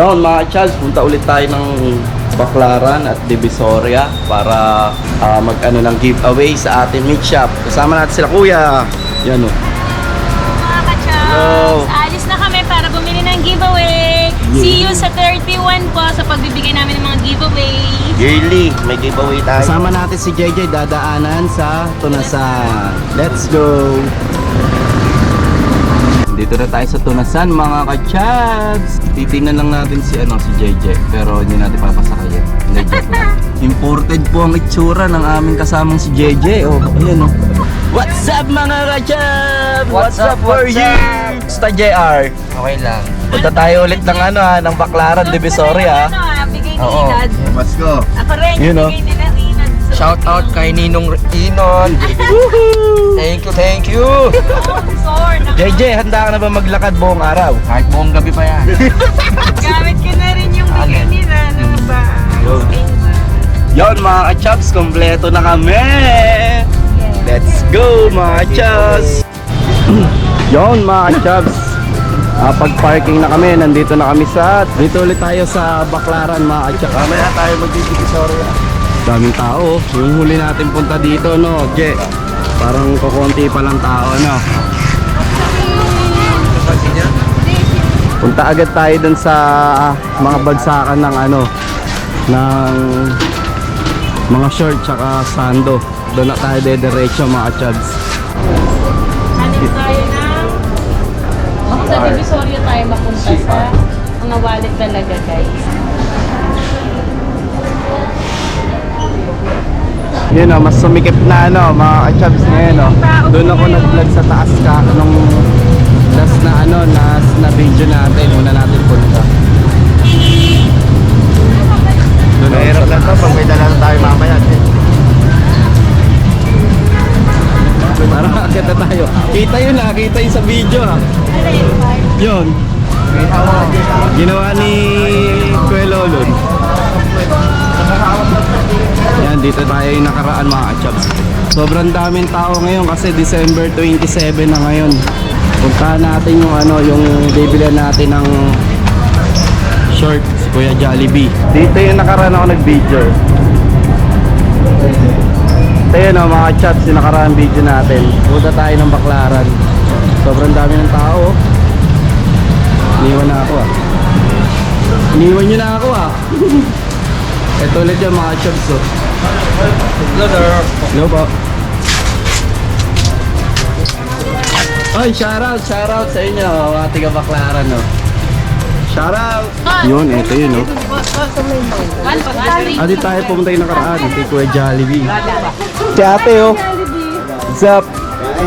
Yun mga Charles, punta ulit tayo ng Baclaran at Divisoria para ah, mag-ano ng giveaway sa ating meat shop. Kasama natin sila kuya. Yan oh. o. Mga ka-chows, Hello. alis na kami para bumili ng giveaway. See you sa 31 po sa pagbibigay namin ng mga giveaway. Yearly, may giveaway tayo. Kasama natin si JJ dadaanan sa Tunasan. Let's go! Dito na tayo sa Tunasan mga ka-chabs. Titingnan lang natin si ano si JJ pero hindi natin papasakayin. Joke lang. Imported po ang itsura ng aming kasamang si JJ. Oh, ayan oh. What's up mga ka-chabs? What's, up for you? Basta JR. Okay lang. Punta tayo ulit ng ano ha, ng Baclaran, Divisoria. Ano ah, bigay ni Oo. Inad. Let's go. Ako rin, Yun, yung oh. bigay Shout out kay Ninong Inon. thank you, thank you. JJ, handa ka na ba maglakad buong araw? Kahit buong gabi pa yan. Gamit ko na rin yung bigay nila. Ano ba? Yun. Yon mga ka-chops, kompleto na kami! Let's go mga ka-chops! Yon mga ka-chops, ah, pag-parking na kami, nandito na kami sa... Dito ulit tayo sa Baclaran mga ka-chops. Mamaya tayo magdidivisoria. Daming tao, yung huli natin punta dito no, Je. Parang kukunti pa lang tao no. Punta agad tayo dun sa ah, mga bagsakan ng ano ng mga short tsaka sando. Doon na tayo dediretso mga chubs. Hanip tayo ng... Sa Divisoria tayo mapunta sa mga wallet talaga guys. Yun o, mas sumikip na ano, mga ka-chubs ngayon o. Doon ako nag-vlog sa taas ka nung last na ano, last na video natin, una natin punta. Doon Mahirap lang to pag may dala na tayo mamaya. Parang akit na tayo. Kita yun ha, kita yun sa video ha. Yun. Ginawa ni Kuya Lolon. Yan, dito tayo yung nakaraan mga kachobs. Sobrang daming tao ngayon kasi December 27 na ngayon. Puntahan natin yung ano, yung bibilihan natin ng short si Kuya Jollibee. Dito yung nakaraan ako nag-video. Ito yun o mga chats, yung nakaraang video natin. Punta tayo ng Baklaran. Sobrang dami ng tao. oh. Iniwan na ako ah. Iniwan nyo na ako ah. Ito ulit yung mga chats oh. Hello, sir. Hello po. Oy, shoutout, shoutout sa inyo, mga tiga Baklaran no. Shoutout! Yun, ito yun no. Ah, di tayo pumunta yung nakaraan, kay Kuya Jollibee. Si ate oh. What's up?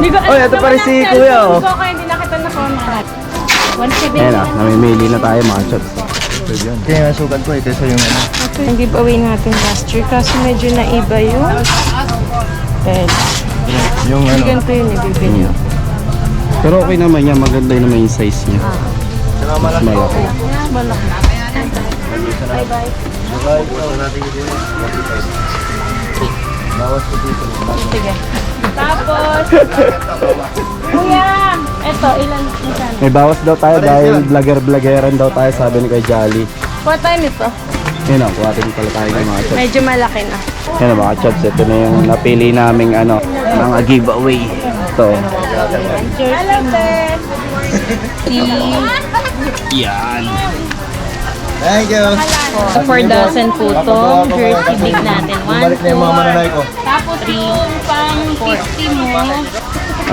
Oy, ito pa rin si Kuya oh. Hindi ko kayo, hindi nakita na phone lahat. 170. Ayan ah, namimili na tayo mga chops. Kaya yung sukat ko eh, kaysa yung ano. Ang giveaway natin last year kasi medyo naiba yung bed. Yung ano. ganito yung nabibili. Hmm. Pero okay naman yan, maganda yun naman yung size niya. Saka Mas malaki. Malaki. Bawas ko dito. Sige. Tapos, kuya, eto, ilan magkano? May bawas daw tayo dahil vlogger-vloggeran daw tayo sabi ni kay Jolly. Kuha tayo nito. Yun o, kuhatin pala tayo ng mga chops. Medyo malaki na. Yan o mga chops, ito na yung napili naming ano, mga giveaway. Ito. Hello, Ben. Yan. Thank you. So, 4 dozen po itong jersey big natin. 1, Balik na yung mga mananay ko. Tapos yung pang 50 mo,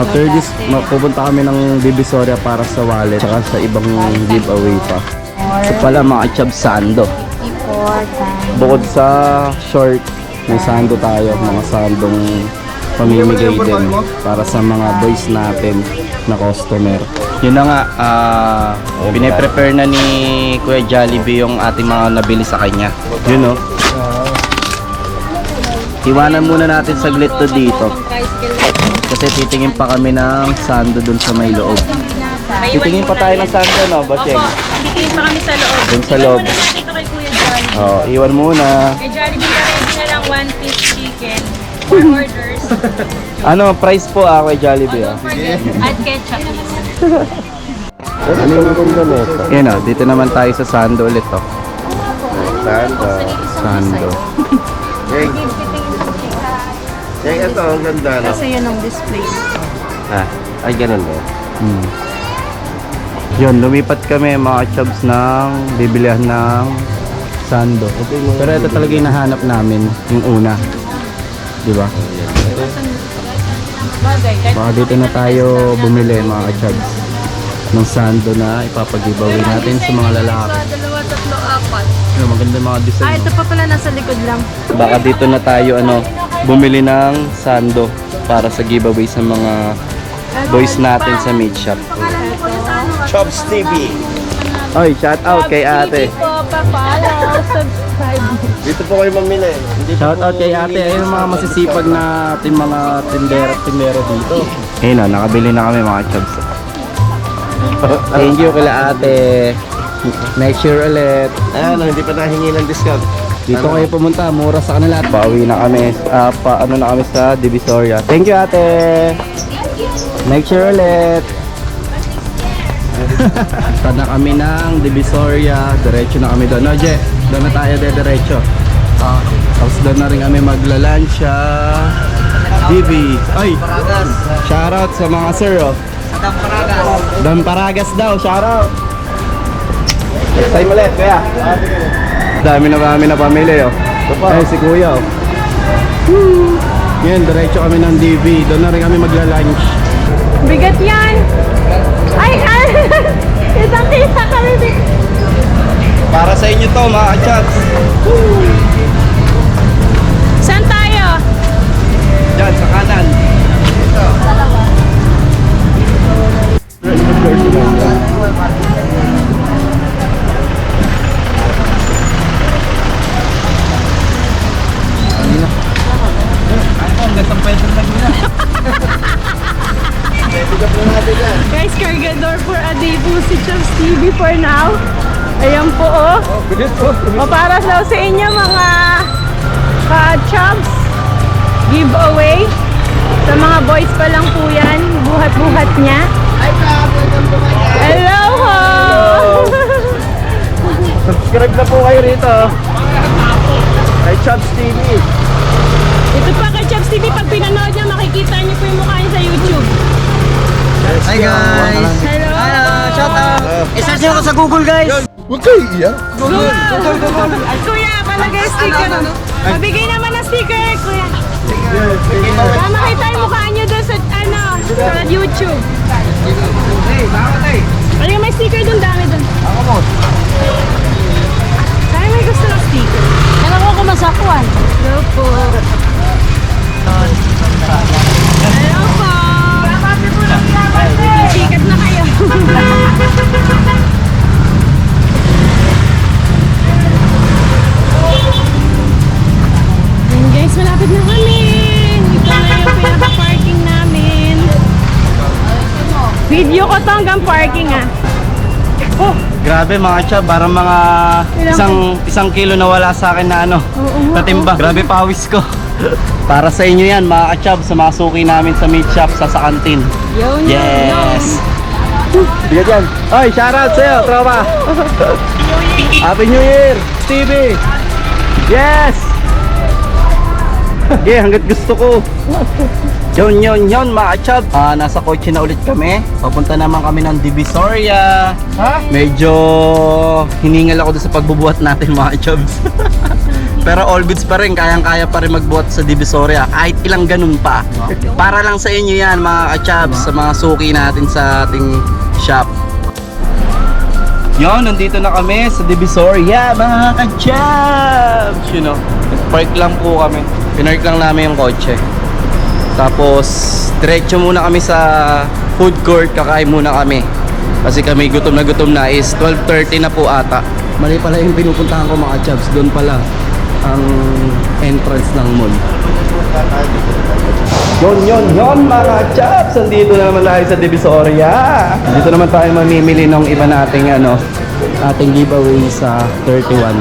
After this, mapupunta kami ng Divisoria para sa wallet saka sa ibang giveaway pa. Ito pala mga chops sando. 54 times. Bukod sa short, may sando tayo, mga sandong pamimigay din para sa mga boys natin na customer. Yun na nga, ah, piniprepare na ni Kuya Jollibee yung ating mga nabili sa kanya. Yun o. Iwanan muna natin saglit to dito. Kasi titingin pa kami ng sando dun sa may loob. Titingin pa tayo ng sando no, Bossing? Opo, titingin pa kami sa loob. Dun sa loob. Iwan mo na lang dito kay Kuya Johnny. Oh, iwan muna. Kay Jollibee na lang 1 piece chicken. 4 orders. Ano, price po ah kay Jollibee. Don't forget, add ketchup. Ano yung nito? Yan o, dito naman tayo sa Sando ulit oh. Sando. Sando. Yung, yung ito, ang ganda, no? Kasi yun ang display. Ah, ay, ganun ba? Hmm. Yun, lumipat kami mga chubs ng bibilihan ng Sando. Pero ito talaga yung nahanap namin, yung una. Di ba? Baka dito na tayo bumili mga chubs ng Sando na ipapag-giveaway natin sa mga lalaki. dalawa, tatlo, apat. Ano, maganda mga design. Ah, ito pa pala nasa likod lang. Baka dito na tayo ano, bumili ng sando para sa giveaway sa mga boys natin sa meat shop. Chops TV. Oy, shout out kay ate. po, pa-follow, subscribe. Dito po kayo. Hindi po Shout out kay ate. Ayun mga masisipag na ating mga tindera at tindero dito. Ayun na, nakabili na kami mga chubs. Thank you kila ate. Next year ulit. Ayan, hindi pa nahingi ng discount. Dito kayo pumunta, mura sa kanila. Pauwi na kami, ah, pa, ano na kami sa Divisoria. Thank you ate. Next year ulit. Tad na kami ng Divisoria. Diretso na kami doon. No, Je, doon na tayo de diretso. Tapos doon na rin kami magla-lunch sa Divi. Ay, shoutout sa mga sir, oh. Don Paragas daw, shoutout. Say mo ulit, kuya. Dami na kami na pamilya, oh. Ay, si kuya, oh. Woo! Yan, diretso kami ng DV. Doon na rin kami magla-lunch. Bigat yan! Ay, ay! Isang kita kami. Para sa inyo to, mga chats. Saan giveaway. Sa mga boys pa lang po yan. Buhat-buhat niya. Hello ho! Subscribe na po kayo rito. Kay Chubs TV. Ito pa kay Chubbs TV. Pag pinanood niya, makikita niyo po yung mukha niya sa YouTube. Hi guys! Hello! Hello! Shout out! I-search nyo ako sa Google guys! Huwag kayo iyak. Google! Kuya, palagay sticker. Mabigay naman ng sticker, kuya. Para makita yung mukha niyo doon sa, ano, sa YouTube. Ay, may sticker doon, dami doon. Ako mo. Ay, may gusto ng sticker. Alam ko kung masakwan. Hello po. Hello po. Sikat na kayo. guys, malapit na kami. Ito na yung pinaka-parking namin. Video ko to hanggang parking ah. Oh, Grabe mga chub, parang mga Ilang- isang isang kilo na wala sa akin na ano, Oo nga, na timbang. Grabe pawis ko. Para sa inyo yan mga ka-chub, sa mga suki namin sa meat shop, sa sa kantin. yun yun, Yes! Bigat yan. Oy, shoutout sa'yo, tropa! Happy New Year, Stevie! Yes! Okay, hanggat gusto ko. Yun, yun, yun, mga chub. Ah, nasa kotse na ulit kami. Papunta naman kami ng Divisoria. Ha? Medyo hiningal ako doon sa pagbubuhat natin, mga chubs. Pero all goods pa rin, kayang-kaya pa rin magbuhat sa Divisoria. Kahit ilang ganun pa. Para lang sa inyo yan, mga ka-chubs, sa mga suki natin sa ating shop. Yon, nandito na kami sa Divisoria, mga ka-chubs! You know, park lang po kami. Pinark lang namin yung kotse. Tapos, diretso muna kami sa food court, kakain muna kami. Kasi kami gutom na gutom na is 12.30 na po ata. Mali pala yung pinupuntahan ko mga chubs, doon pala ang entrance ng mall. Yon, yon, yon mga chaps! Andito na naman tayo sa Divisoria. Dito naman tayo mamimili ng iba nating ano, ating giveaway sa 31.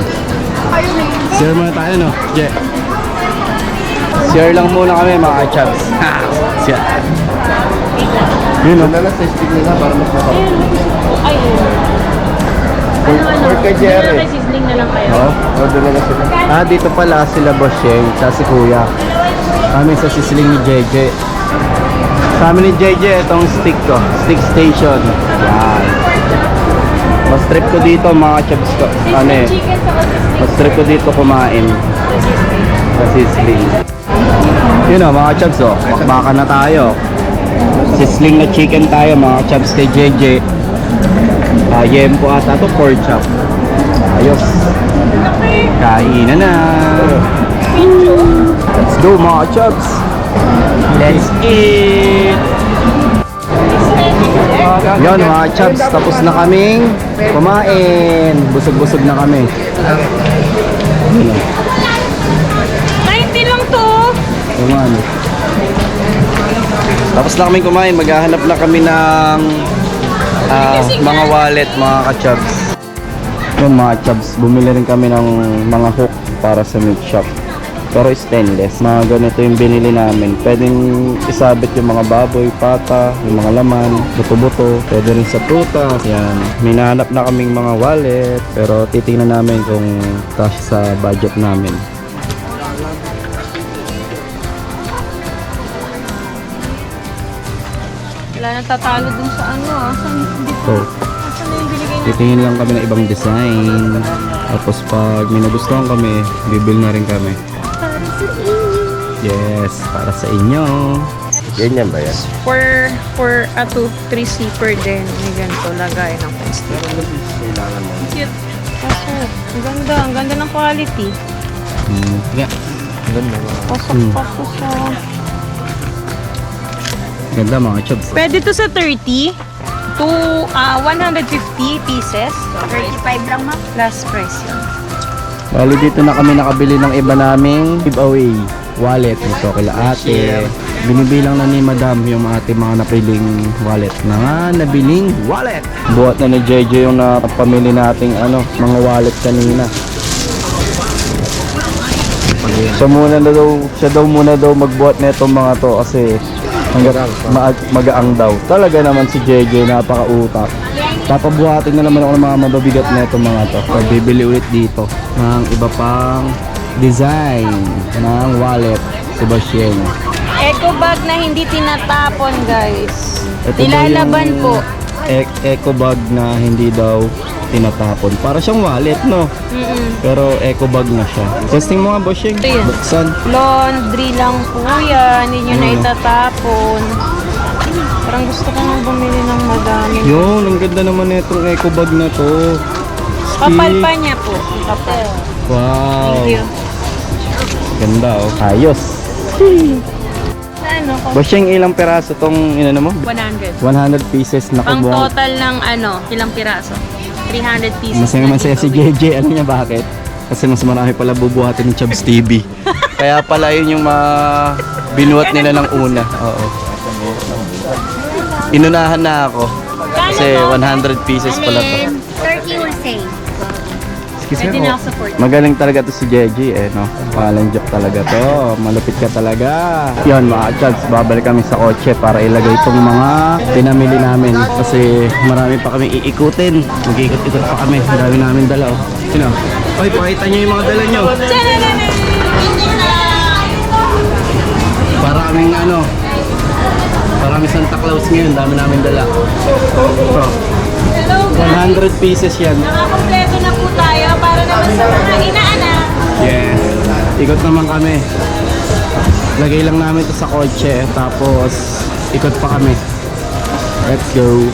Share muna tayo no, Je. Share lang muna kami mga chaps. Share. Yun Yun o. na lang sa stick nila para mas masarap. Ayun, ay, ano, ano, Or kay Jerry. Kay sisling na lang kayo. Oh. Order na lang sila. Ah, dito pala sila Bosheng, sa si Kuya. Kami sa sisling ni JJ. Sa amin ni JJ, itong stick ko. Stick station. Yan. Mas trip ko dito mga chubs ko. Ano eh. Mas trip ko dito kumain. Sa sisling. Yun o, mga chubs oh. Bakbakan na tayo. Sisling na chicken tayo mga chubs kay JJ. Ah, yempo ata to pork chop. Ayos. Kainan na. Let's go mga chubs. Let's eat. Yon mga chubs, tapos na kaming kumain. Busog-busog na kami. 90 lang to. Kumain. Tapos na kaming kumain, maghahanap na kami ng ah, mga wallet, mga ka-chubs. Yung mga chubs, bumili rin kami ng mga hook para sa meat shop. Pero stainless. Mga ganito yung binili namin. Pwedeng isabit yung mga baboy, pata, yung mga laman, buto-buto. Pwede rin sa prutas. Yan. Minahanap na kaming mga wallet. Pero titingnan namin kung kasya sa budget namin. Wala na tatalo dun sa ano ah. Saan, dito. So, Saan na yung binigay niya? titingin lang kami ng ibang design. Tapos pag may nagustuhan kami, bibili na rin kami. Yes, para sa inyo. Ganyan ba yan? For, for a 2, 3 zipper din. May ganito lagay ng plastic. Kailangan mo. Cute. Kaso, ang ganda. Ang ganda ng quality. Hmm, yeah. Ganda ba? Pasok pa ko sa... Ganda mga chubs. Pwede to sa 30 to ah, 150 pieces. 35 lang ma. Last price yun. Bali dito na kami nakabili ng iba naming giveaway wallet nito kila ate. Binibilang na ni madam yung ating mga napiling wallet. Na nga, nabiling wallet. Buhat na ni JJ yung napamili nating ano, mga wallet kanina. Siya muna na daw, siya daw muna daw magbuhat na itong mga to kasi hanggat ma- magaang daw. Talaga naman si JJ napakautak. Papabuhatin na naman ako ng mga mababigat na itong mga to. Pagbibili ulit dito ng iba pang design ng wallet. Sebastian. Eco bag na hindi tinatapon, guys. Ito Nilalaban yung po. e- eco bag na hindi daw tinatapon. Para siyang wallet, no? Mm-mm. Pero eco bag na siya. Testing mo nga, bossing. Ito yun. Buksan. Laundry lang po yan. Nyo na Mm. itatapon. Parang gusto ko nang bumili ng madami. Yun, ang ganda naman itong eco bag na to. Kapal pa niya po. Kapal. Wow. Thank you. Ganda, oh. Ayos. Ano? Bossing, ilang peraso tong inano mo? 100. 100 pieces na Ang kubuha. total ng ano, ilang piraso? 300 pieces. Masaya na masaya si giveaway. JJ. Alam niya bakit? Kasi mas marami pala bubuhatin ni Chubbs TV. Kaya pala yun yung mga binuhat nila ng una. Oo. Inunahan na ako. Kasi 100 pieces pala to. 30 wholesale. Excuse Pwede na po. ako support. Magaling talaga to si JJ eh, no? Pangalan joke talaga to. Malupit ka talaga. Yun, mga chuds, babalik kami sa kotse para ilagay itong mga pinamili namin. Kasi marami pa kami iikutin. Mag-iikot-ikot pa kami. Dami namin dala, oh. Sino? Oy, pakita niyo yung mga dala niyo. Para kaming ano, para kami Santa Claus ngayon, dami namin dala. So, Hello guys! 100 pieces yan. Nakakompleto na Yes. Ikot naman kami. Lagay lang namin to sa kotse. Tapos, ikot pa kami. Let's go.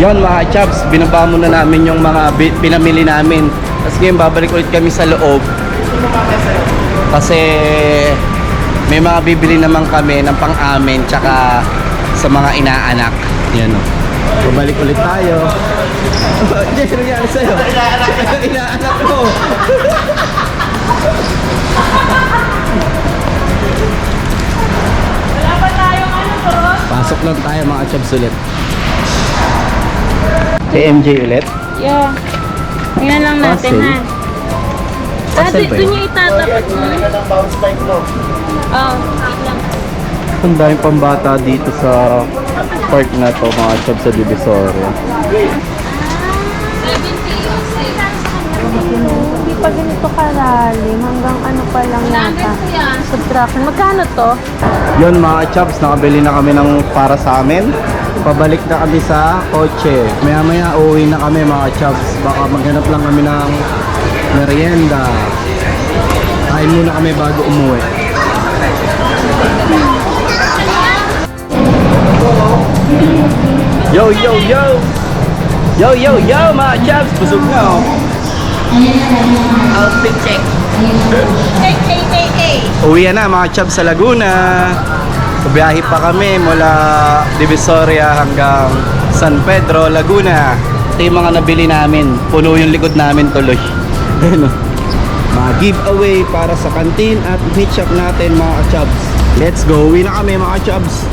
Yon mga chaps, binaba muna namin yung mga pinamili namin. Tapos ngayon babalik ulit kami sa loob. Kasi may mga bibili naman kami ng pang-amin tsaka sa mga inaanak. Yan o. Babalik ulit tayo. Hindi, ano nangyari sa'yo? Inaanak ko. Wala pa tayong ano to? Pasok lang tayo mga chubs ulit. Kay MJ ulit? Yeah. Tingnan lang natin ha. Ah, Parcel doon yun? niya itatapat mo. Bounce back mo. Oh, wait lang. Ang daming pambata dito sa park na to, mga chab sa Divisoria. Hindi pa ganito kalalim. Hanggang ano pa lang yata. Subtraction. Magkano to? Yun mga chubs, nakabili na kami ng para sa amin. Pabalik na kami sa kotse. Maya maya uuwi na kami mga chubs. Baka maghanap lang kami ng merienda. Kain muna kami bago umuwi. Yo, yo, yo! Yo, yo, yo mga chubs! Busog na oh. Outfit check. Uwi na mga chubs sa Laguna. Biyahe pa kami mula Divisoria hanggang San Pedro, Laguna. Ito yung mga nabili namin. Puno yung likod namin tuloy. Ayun oh. Mga giveaway para sa kantin at meet shop natin mga chubs. Let's go. Uwi na kami mga chubs.